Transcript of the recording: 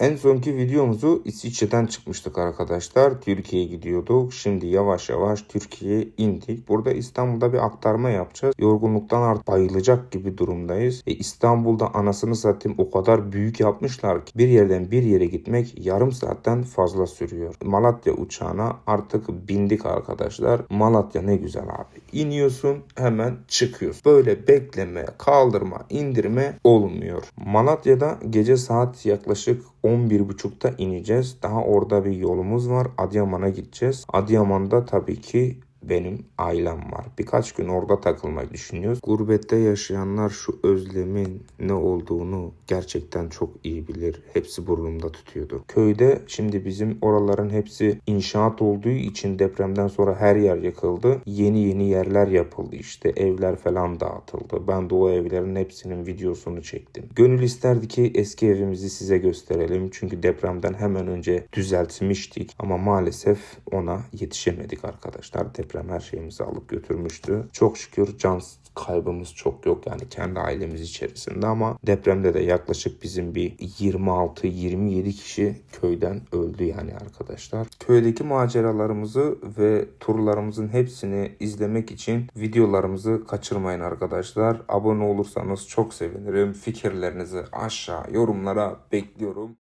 En sonki videomuzu İsviçre'den çıkmıştık arkadaşlar. Türkiye'ye gidiyorduk. Şimdi yavaş yavaş Türkiye'ye indik. Burada İstanbul'da bir aktarma yapacağız. Yorgunluktan artık bayılacak gibi durumdayız. E, İstanbul'da anasını satayım o kadar büyük yapmışlar ki bir yerden bir yere gitmek yarım saatten fazla sürüyor. Malatya uçağına artık bindik arkadaşlar. Malatya ne güzel abi. İniyorsun hemen çıkıyorsun. Böyle bekleme, kaldırma, indirme olmuyor. Malatya'da gece saat yaklaşık 11.30'da ineceğiz. Daha orada bir yolumuz var. Adıyaman'a gideceğiz. Adıyaman'da tabii ki benim ailem var. Birkaç gün orada takılmayı düşünüyoruz. Gurbette yaşayanlar şu özlemin ne olduğunu gerçekten çok iyi bilir. Hepsi burnumda tutuyordu. Köyde şimdi bizim oraların hepsi inşaat olduğu için depremden sonra her yer yıkıldı. Yeni yeni yerler yapıldı işte. Evler falan dağıtıldı. Ben de o evlerin hepsinin videosunu çektim. Gönül isterdi ki eski evimizi size gösterelim. Çünkü depremden hemen önce düzeltmiştik. Ama maalesef ona yetişemedik arkadaşlar. Deprem her şeyimizi alıp götürmüştü. Çok şükür can kaybımız çok yok yani kendi ailemiz içerisinde ama depremde de yaklaşık bizim bir 26-27 kişi köyden öldü yani arkadaşlar. Köydeki maceralarımızı ve turlarımızın hepsini izlemek için videolarımızı kaçırmayın arkadaşlar. Abone olursanız çok sevinirim. Fikirlerinizi aşağı yorumlara bekliyorum.